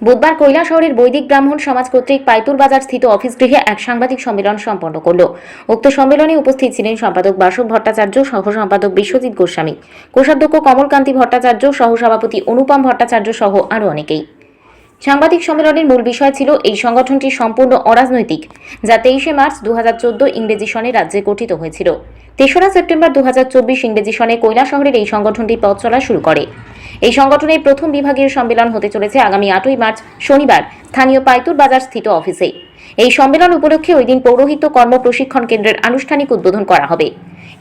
বুধবার কৈলা শহরের বৈদিক ব্রাহ্মণ সমাজ কর্তৃক পাইতুর বাজার স্থিত অফিস গৃহে এক সাংবাদিক সম্মেলন সম্পন্ন করল। উক্ত সম্মেলনে উপস্থিত ছিলেন সম্পাদক বাসব ভট্টাচার্য সহ সম্পাদক বিশ্বজিৎ গোস্বামী, কোষাধ্যক্ষ কমলকান্তি ভট্টাচার্য সহ সভাপতি অনুপম ভট্টাচার্য সহ আরও অনেকেই। সাংবাদিক সম্মেলনের মূল বিষয় ছিল এই সংগঠনটি সম্পূর্ণ অরাজনৈতিক, যা তেইশে মার্চ দু হাজার চোদ্দ ইংরেজি সনে রাজ্যে গঠিত হয়েছিল। তেসরা সেপ্টেম্বর দু হাজার চব্বিশ ইংরেজি সনে শহরের এই সংগঠনটি পথ চলা শুরু করে। এই সংগঠনের প্রথম বিভাগীয় সম্মেলন হতে চলেছে আগামী আটই মার্চ, শনিবার, স্থানীয় পাইতুর বাজার স্থিত অফিসে। এই সম্মেলন উপলক্ষে ওই দিন পৌরোহিত্য কর্ম প্রশিক্ষণ কেন্দ্রের আনুষ্ঠানিক উদ্বোধন করা হবে।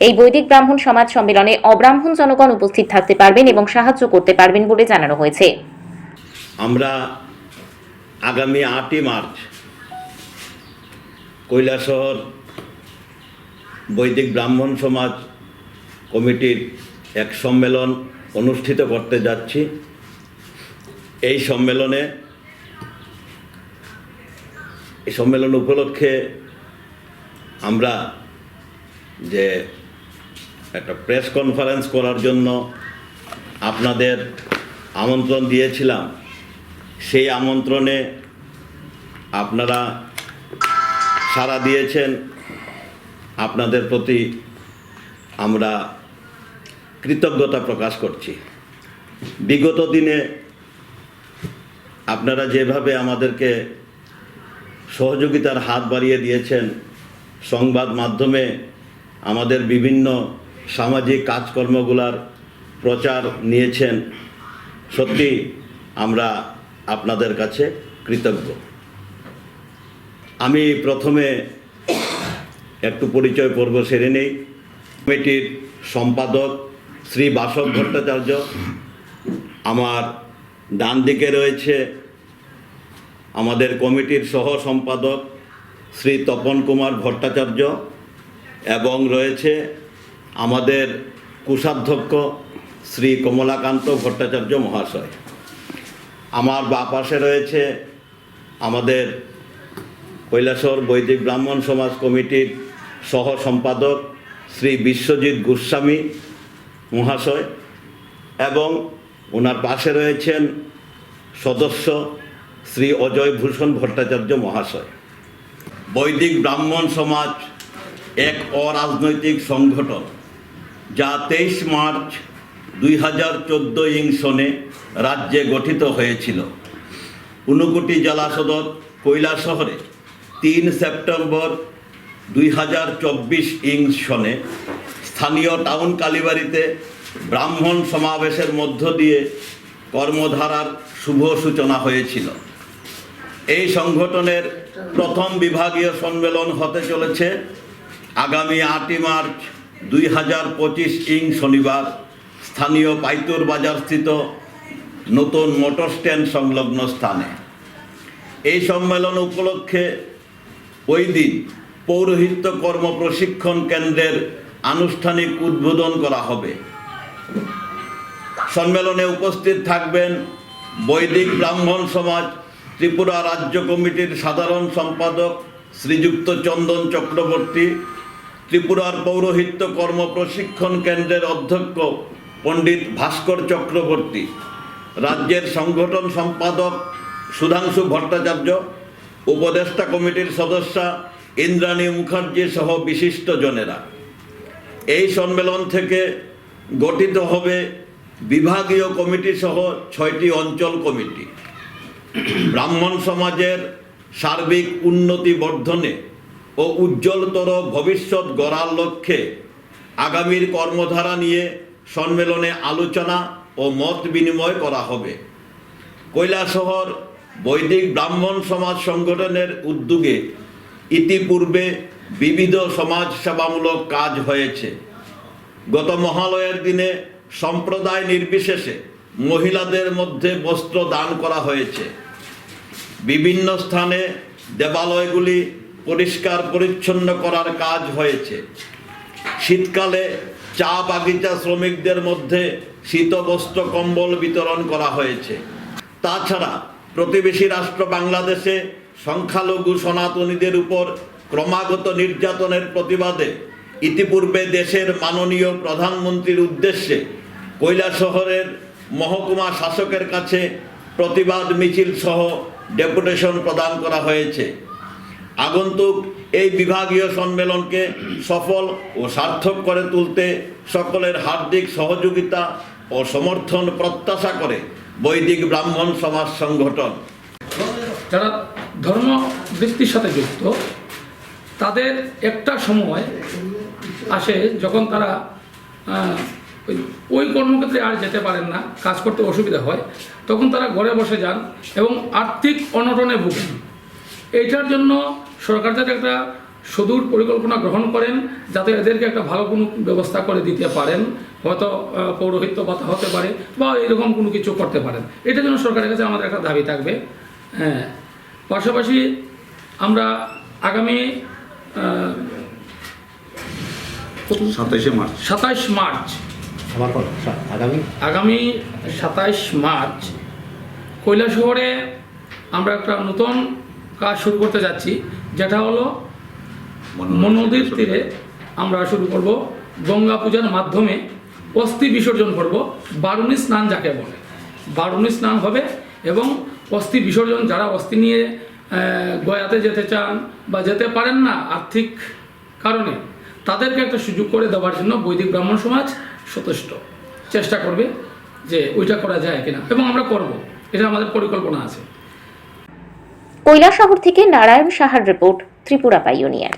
এই বৈদিক ব্রাহ্মণ সমাজ সম্মেলনে অব্রাহ্মণ জনগণ উপস্থিত থাকতে পারবেন এবং সাহায্য করতে পারবেন বলে জানানো হয়েছে। আমরা আগামী আটই মার্চ কৈলাসহর বৈদিক ব্রাহ্মণ সমাজ কমিটির এক সম্মেলন অনুষ্ঠিত করতে যাচ্ছি। এই সম্মেলনে, এই সম্মেলন উপলক্ষে আমরা যে একটা প্রেস কনফারেন্স করার জন্য আপনাদের আমন্ত্রণ দিয়েছিলাম, সেই আমন্ত্রণে আপনারা সাড়া দিয়েছেন। আপনাদের প্রতি আমরা কৃতজ্ঞতা প্রকাশ করছি। বিগত দিনে আপনারা যেভাবে আমাদেরকে সহযোগিতার হাত বাড়িয়ে দিয়েছেন, সংবাদ মাধ্যমে আমাদের বিভিন্ন সামাজিক কাজকর্মগুলার প্রচার নিয়েছেন, সত্যি আমরা আপনাদের কাছে কৃতজ্ঞ। আমি প্রথমে একটু পরিচয় পর্ব সেরে নেই। কমিটির সম্পাদক শ্রী বাসব ভট্টাচার্য, আমার ডান দিকে রয়েছে আমাদের কমিটির সহ সম্পাদক শ্রী তপন কুমার ভট্টাচার্য এবং রয়েছে আমাদের কোষাধ্যক্ষ শ্রী কমলাকান্ত ভট্টাচার্য মহাশয়। আমার বা পাশে রয়েছে আমাদের কৈলাসর বৈদিক ব্রাহ্মণ সমাজ কমিটির সহ সম্পাদক শ্রী বিশ্বজিৎ গোস্বামী মহাশয়, এবং ওনার পাশে রয়েছেন সদস্য শ্রী অজয় ভূষণ ভট্টাচার্য মহাশয়। বৈদিক ব্রাহ্মণ সমাজ এক অরাজনৈতিক সংগঠন, যা তেইশ মার্চ দুই হাজার চোদ্দ ইং সনে রাজ্যে গঠিত হয়েছিল। ঊনকোটি জেলা সদর কৈলা শহরে তিন সেপ্টেম্বর দুই হাজার চব্বিশ ইং সনে স্থানীয় টাউন কালীবাড়িতে ব্রাহ্মণ সমাবেশের মধ্য দিয়ে কর্মধারার শুভ সূচনা হয়েছিল। এই সংগঠনের প্রথম বিভাগীয় সম্মেলন হতে চলেছে আগামী আটই মার্চ দুই হাজার পঁচিশ ইং শনিবার। স্থানীয় পাইতুর বাজারস্থিত নতুন মোটর স্ট্যান্ড সংলগ্ন স্থানে। এই সম্মেলন উপলক্ষে ওই দিন পৌরোহিত্য কর্ম প্রশিক্ষণ কেন্দ্রের আনুষ্ঠানিক উদ্বোধন করা হবে। সম্মেলনে উপস্থিত থাকবেন বৈদিক ব্রাহ্মণ সমাজ, ত্রিপুরা রাজ্য কমিটির সাধারণ সম্পাদক শ্রীযুক্ত চন্দন চক্রবর্তী, ত্রিপুরার পৌরোহিত্য কর্ম প্রশিক্ষণ কেন্দ্রের অধ্যক্ষ পণ্ডিত ভাস্কর চক্রবর্তী, রাজ্যের সংগঠন সম্পাদক সুধাংশু ভট্টাচার্য, উপদেষ্টা কমিটির সদস্যা ইন্দ্রাণী মুখার্জি সহ বিশিষ্ট জনেরা। এই সম্মেলন থেকে গঠিত হবে বিভাগীয় কমিটি সহ ছয়টি অঞ্চল কমিটি। ব্রাহ্মণ সমাজের সার্বিক উন্নতি বর্ধনে ও উজ্জ্বলতর ভবিষ্যৎ গড়ার লক্ষ্যে আগামীর কর্মধারা নিয়ে সম্মেলনে আলোচনা ও মত বিনিময় করা হবে। কৈলাসহর বৈদিক ব্রাহ্মণ সমাজ সংগঠনের উদ্যোগে ইতিপূর্বে বিবিধ সমাজ সেবামূলক কাজ হয়েছে। গত মহালয়ের দিনে সম্প্রদায় নির্বিশেষে মহিলাদের মধ্যে বস্ত্র দান করা হয়েছে। বিভিন্ন স্থানে দেবালয়গুলি পরিষ্কার পরিচ্ছন্ন করার কাজ হয়েছে। শীতকালে চা বাগিচা শ্রমিকদের মধ্যে শীতবস্ত্র, কম্বল বিতরণ করা হয়েছে। তাছাড়া প্রতিবেশী রাষ্ট্র বাংলাদেশে সংখ্যালঘু সনাতনীদের উপর ক্রমাগত নির্যাতনের প্রতিবাদে ইতিপূর্বে দেশের মাননীয় প্রধানমন্ত্রীর উদ্দেশ্যে কৈলা শহরের মহকুমা শাসকের কাছে প্রতিবাদ মিছিল সহ ডেপুটেশন প্রদান করা হয়েছে। আগন্তুক এই বিভাগীয় সম্মেলনকে সফল ও সার্থক করে তুলতে সকলের হার্দিক সহযোগিতা ও সমর্থন প্রত্যাশা করে বৈদিক ব্রাহ্মণ সমাজ সংগঠন। যারা ধর্ম বৃত্তির সাথে যুক্ত তাদের একটা সময় আসে যখন তারা ওই কর্মক্ষেত্রে আর যেতে পারেন না, কাজ করতে অসুবিধা হয়, তখন তারা ঘরে বসে যান এবং আর্থিক অনটনে ভুগেন। এইটার জন্য সরকার যাতে একটা সুদূর পরিকল্পনা গ্রহণ করেন, যাতে এদেরকে একটা ভালো কোনো ব্যবস্থা করে দিতে পারেন, হয়তো পৌরোহিত্য ভাতা হতে পারে বা এরকম কোনো কিছু করতে পারেন। এটার জন্য সরকারের কাছে আমাদের একটা দাবি থাকবে। হ্যাঁ পাশাপাশি আমরা আগামী সাতাইশে মার্চ। সাতাইশ মার্চ। আগামী? আগামী সাতাইশ মার্চ। শহরে আমরা একটা নতুন কাজ শুরু করতে যাচ্ছি যেটা হলো মনোদীর তীরে আমরা শুরু করব গঙ্গা পূজার মাধ্যমে অস্থি বিসর্জন করব বারুণী স্নান যাকে বলে। বারুণী স্নান হবে এবং অস্থি বিসর্জন যারা অস্থি নিয়ে গয়াতে যেতে চান বা যেতে পারেন না আর্থিক কারণে, তাদেরকে একটা সুযোগ করে দেওয়ার জন্য বৈদিক ব্রাহ্মণ সমাজ যথেষ্ট চেষ্টা করবে যে ওইটা করা যায় কিনা, এবং আমরা করব, এটা আমাদের পরিকল্পনা আছে। কৈলাসহর থেকে নারায়ণ সাহার রিপোর্ট, ত্রিপুরা পাইওনিয়ার